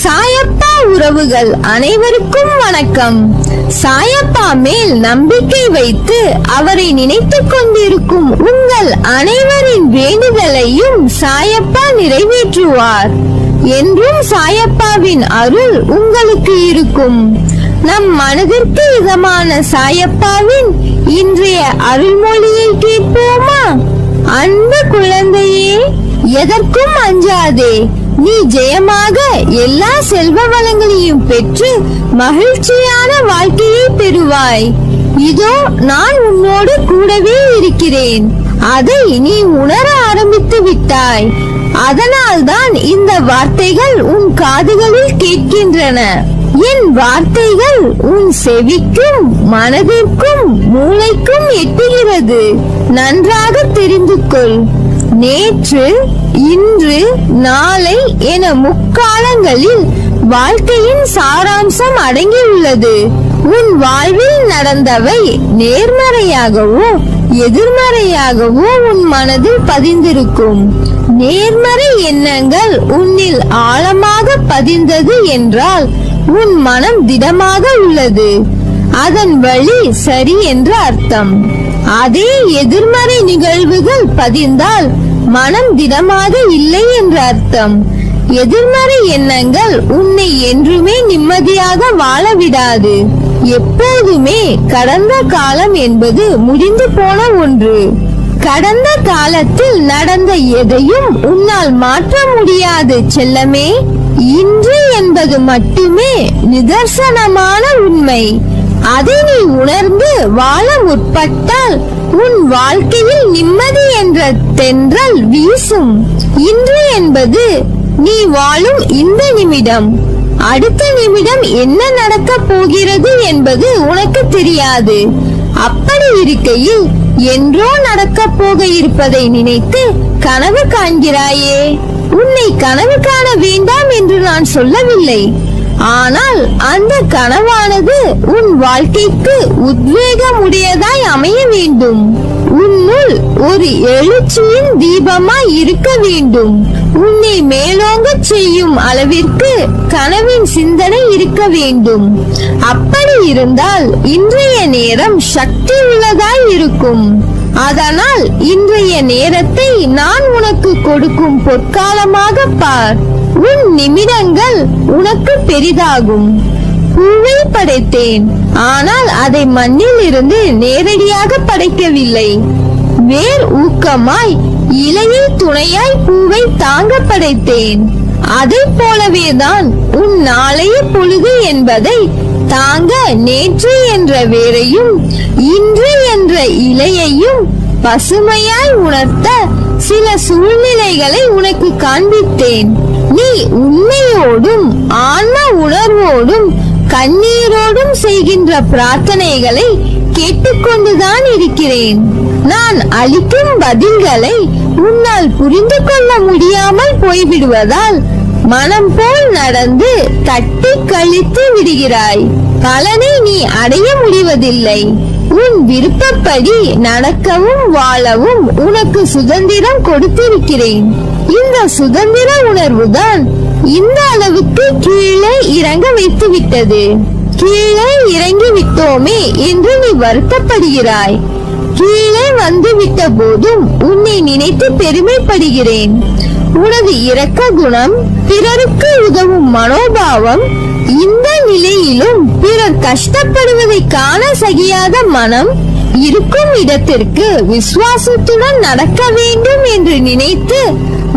சாயப்பா உறவுகள் அனைவருக்கும் வணக்கம். சாயப்பா மேல் நம்பிக்கை வைத்து அவரை நினைத்துக் கொண்டிருக்கும் உங்கள் அனைவரின் வேண்டுதலையும் சாயப்பா நிறைவேற்றுவார். என்றும் சாயப்பாவின் அருள் உங்களுக்கு இருக்கும். நம் மனதிற்கு இதமான சாயப்பாவின் இன்றைய அருள்மொழியை கேட்போமா? அன்பு குழந்தையே எதற்கும் அஞ்சாதே. நீ ஜெயமாக எல்லா செல்வ வளங்களையும் பெற்று மகிழ்ச்சியான வாழ்க்கையை பெறுவாய். இதோ நான் உன்னோடு கூடவே இருக்கிறேன். அதை நீ உணர ஆரம்பித்து விட்டாய். அதனால்தான் இந்த வார்த்தைகள் உன் காதுகளில் கேட்கின்றன. என் வார்த்தைகள் உன் செவிக்கும் மனதிற்கும் மூளைக்கும் எட்டுகிறது. நன்றாக தெரிந்து கொள். நேற்று இன்று நாளை என முக்காலங்களில் வாழ்க்கையின் சாராம்சம் அடங்கியுள்ளது. உன் வாழ்வில் நடந்தவை நேர்மறையாகவோ எதிர்மறையாகவோ உன் மனதில் பதிந்திருக்கும். நேர்மறை எண்ணங்கள் உன்னில் ஆழமாக பதிந்தது என்றால் உன் மனம் திடமாக உள்ளது. அதன் வழி சரி என்று அர்த்தம். அதே எதிர்மறை நிகழ்வுகள் பதிந்தால் மனம் திடமாக இல்லை என்று அர்த்தம். எதிர்மறை எண்ணங்கள் உன்னை என்றுமே நிம்மதியாக வாழ விடாது எப்போதுமே கடந்த காலம் என்பது முடிந்து போன ஒன்று. கடந்த காலத்தில் நடந்த எதையும் உன்னால் மாற்ற முடியாது செல்லமே. இன்று என்பது மட்டுமே நிதர்சனமான உண்மை. அதை நீ உணர்ந்து வாழ முற்பட்டால் உன் வாழ்க்கையில் நிம்மதி என்ற தென்றல் வீசும். இன்று என்பது நீ வாழும் இந்த நிமிடம். அடுத்த நிமிடம் என்ன நடக்கப் போகிறது என்பது உனக்கு தெரியாது. அப்படி இருக்கையில் என்றோ நடக்கப் போக இருப்பதை நினைத்து கனவு காண்கிறாயே. உன்னை கனவு காண வேண்டாம் என்று நான் சொல்லவில்லை. ஆனால் அந்த கனவானது உன் வாழ்க்கைக்கு உத்வேகமுடையதாய் அமைய வேண்டும். உன்னுள் ஒரு எழுச்சியின் தீபமாய் இருக்க வேண்டும். உன்னை மேலோங்கச் செய்யும் அளவிற்கு கனவின் சிந்தனை இருக்க வேண்டும். அப்படி இருந்தால் இன்றைய நேரம் சக்தி உள்ளதாய் இருக்கும். அதனால் இன்றைய நேரத்தை நான் உனக்கு கொடுக்கும் பொற்காலமாக பார். உன் நிமிடங்கள் உனக்கு பெரிதாகும். பூவை படைத்தேன். ஆனால் அதை மண்ணில் இருந்து நேரடியாக படைக்கவில்லை. வேர் ஊக்கமாய் இலையில் துணையாய் பூவை தாங்க படைத்தேன். அதை போலவேதான் உன் நாளைய பொழுது என்பதை தாங்க நேற்று என்ற வேரையும் இன்று என்ற இலையையும் பசுமையாய் உணர்த்த சில சூழ்நிலைகளை உனக்கு காண்பித்தேன். நீ உண்மையோடும் ஆன்ம உணர்வோடும் கண்ணீரோடும் செய்கின்ற பிரார்த்தனைகளை கேட்டுக்கொண்டுதான் இருக்கிறேன். நான் அளிக்கும் பதில்களை உன்னால் புரிந்து கொள்ள முடியாமல் போய்விடுவதால் மனம் போல் நடந்து தட்டி கழித்து விடுகிறாய். பலனை நீ அடைய முடிவதில்லை. உன் விருப்பப்படி நடக்கவும் வாழவும் உனக்கு சுதந்திரம் கொடுத்திருக்கிறேன். இந்த சுதந்திர உணர்வுதான் இந்த அளவுக்கு கீழே இறங்க வைத்து விட்டது கீழே இறங்கி விட்டோமே என்று நீ வருத்தப்படுகிறாய். கீழே வந்து விட்ட போதும் உன்னை நினைத்து பெருமைப்படுகிறேன். உனது இரக்க குணம் பிறருக்கு உதவும் மனோபாவம் இந்த நிலையிலும் பிறர் கஷ்டப்படுவதை காண சகியாத மனம் இருக்கும் இடத்திற்கு விசுவாசத்துடன் நடக்க வேண்டும் என்று நினைத்து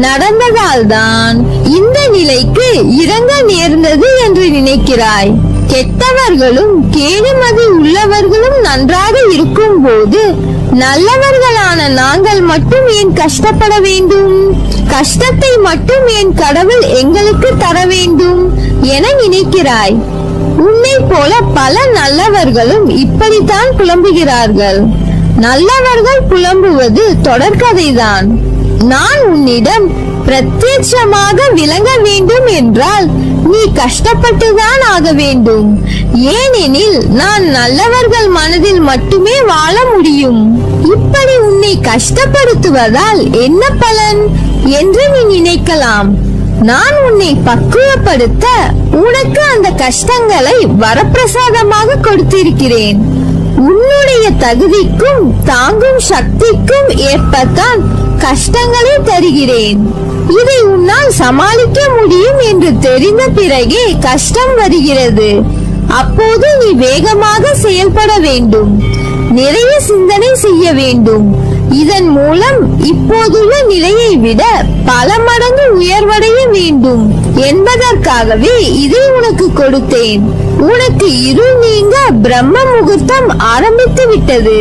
நடந்ததால்தான் இந்த நிலைக்கு இறங்க நேர்ந்தது என்று நினைக்கிறாய். கெட்டவர்களும் கேடுமதி உள்ளவர்களும் நன்றாக இருக்கும் போது நல்லவர்களான நாங்கள் மட்டும் ஏன் கஷ்டப்பட வேண்டும்? கஷ்டத்தை மட்டும் என் கடவுள் எங்களுக்கு தர வேண்டும் என நினைக்கிறாய். உன்னை போல பல நல்லவர்களும் இப்படித்தான் புலம்புகிறார்கள். நல்லவர்கள் புலம்புவது தொடர்கதைதான். நான் உன்னிடம் பிரத்யட்சமாக விளங்க வேண்டும் என்றால் நீ கஷ்டப்பட்டுதான் ஆக வேண்டும். ஏனெனில் நான் நல்லவர்கள் மனதில் மட்டுமே வாழ முடியும். இப்படி உன்னை கஷ்டப்படுத்துவதால் என்ன பலன் என்று நீ நினைக்கலாம். நான் உன்னை பக்குவப்படுத்த உனக்கு அந்த கஷ்டங்களை வரப்பிரசாதமாக கொடுத்திருக்கிறேன். உன்னுடைய தகுதிக்கும் தாங்கும் சக்திக்கும் ஏற்பத்தான் கஷ்டங்களை தருகிறேன். இதை உன்னால் சமாளிக்க முடியும் என்று தெரிந்த பிறகே கஷ்டம் வருகிறது. அப்போது நீ வேகமாக செயல்பட வேண்டும். நிறைய சிந்தனை செய்ய வேண்டும். இதன் மூலம் இப்போதுள்ள நிலையை விட பல மடங்கு உயர்வடைய வேண்டும். என்பதற்காகவே இதை உனக்கு கொடுத்தேன். உனக்கு இருள் நீங்க பிரம்ம முகூர்த்தம் ஆரம்பித்து விட்டது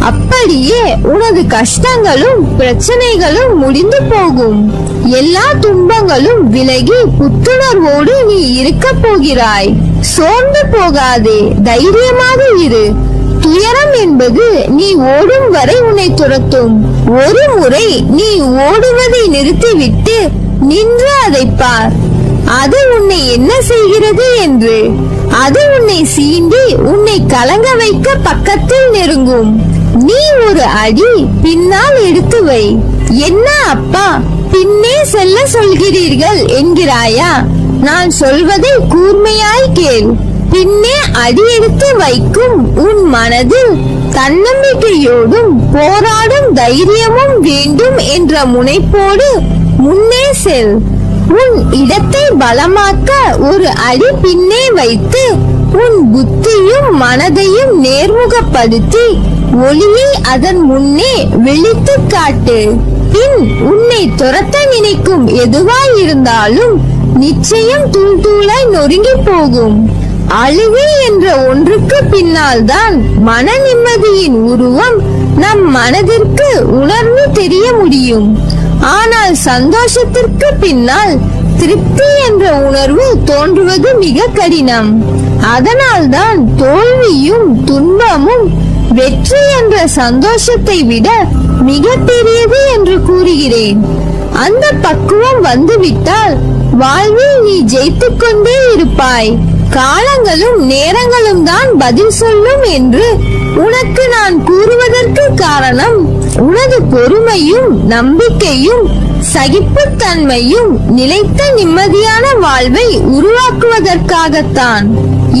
அப்படியே உனது கஷ்டங்களும் பிரச்சனைகளும் முடிந்து போகும். எல்லா துன்பங்களும் விலகி புத்துணர்வோடு நீ இருக்க போகிறாய். சோர்ந்து போகாதே தைரியமாக இரு. துயரம் என்பது நீ ஓடும் வரை உன்னை துரத்தும். ஒரு முறை நீ ஓடுவதை நிறுத்திவிட்டு நின்று அதை பார். அது உன்னை என்ன செய்கிறது என்று. அது உன்னை சீண்டி உன்னை கலங்க வைக்க பக்கத்தில் நெருங்கும். நீ ஒரு அடி பின்னால் எடுத்து வை. என்ன அப்பா? பின்னே செல்ல சொல்கிறீர்கள் என்கிறாயா? நான் சொல்வதை கூர்மையாய் கேள். பின்னே அடி எடுத்து வைக்கும் உன் மனதில் தன்னம்பிக்கையோடும் போராடும் தைரியமும் வேண்டும் என்ற முனைப்போடு முன்னே செல். உன் இடத்தை பலமாக்க ஒரு அடி பின்னே வைத்து உன் புத்தியும் மனதையும் நேர்முகப்படுத்தி ஒளியை அதன் முன்னே விழித்து காட்டு. பின் உன்னை துரத்த நினைக்கும் எதுவாயிருந்தாலும் நிச்சயம் தூள் தூளாய் நொறுங்கி போகும். அழுகை என்ற ஒன்றுக்கு பின்னால் தான் மன நிம்மதியின் உருவம் நம் மனதிற்கு உணர்வு தெரிய முடியும். ஆனால் சந்தோஷத்திற்கு பின்னால் திருப்தி என்ற உணர்வு தோன்றுவது மிக கடினம். அதனால்தான் தோல்வியும் துன்பமும் வெற்றி என்ற சந்தோஷத்தை விட மிக பெரியது என்று கூறுகிறேன். அந்த பக்குவம் வந்துவிட்டால் வாழ்வில் நீ ஜெயித்துக் கொண்டே இருப்பாய். காலங்களும் நேரங்களும் தான் பதில் சொல்லும் என்று உனக்கு நான் கூறுவதற்கு காரணம் உனது பொறுமையும் நம்பிக்கையும் சகிப்புத்தன்மையும் நிலைத்த நிம்மதியான வாழ்வை உருவாக்குவதற்காகத்தான்.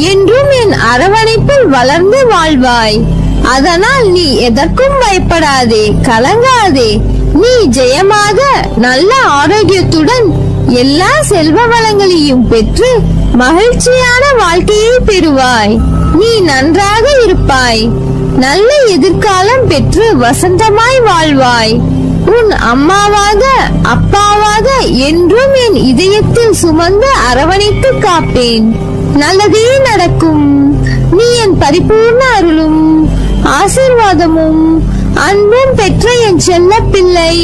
என்றும் என் அரவணைப்பில் வளர்ந்து வாழ்வாய். அதனால் நீ எதற்கும் பயப்படாதே கலங்காதே. நீ ஜெயமாக நல்ல ஆரோக்கியத்துடன் எல்லா செல்வ வளங்களையும் பெற்று மகிழ்ச்சியான வாழ்க்கையை பெறுவாய். நீ நன்றாக இருப்பாய். நல்ல எதிர்காலம் பெற்று வசந்தமாய் வாழ்வாய். உன் அம்மாவாக அப்பாவாக என்றும் என் இதயத்தில் சுமந்து அரவணைத்து காப்பேன். நல்லதே நடக்கும். நீ என் பரிபூர்ண அருளும் ஆசீர்வாதமும் அன்பும் பெற்ற என் செல்ல பிள்ளை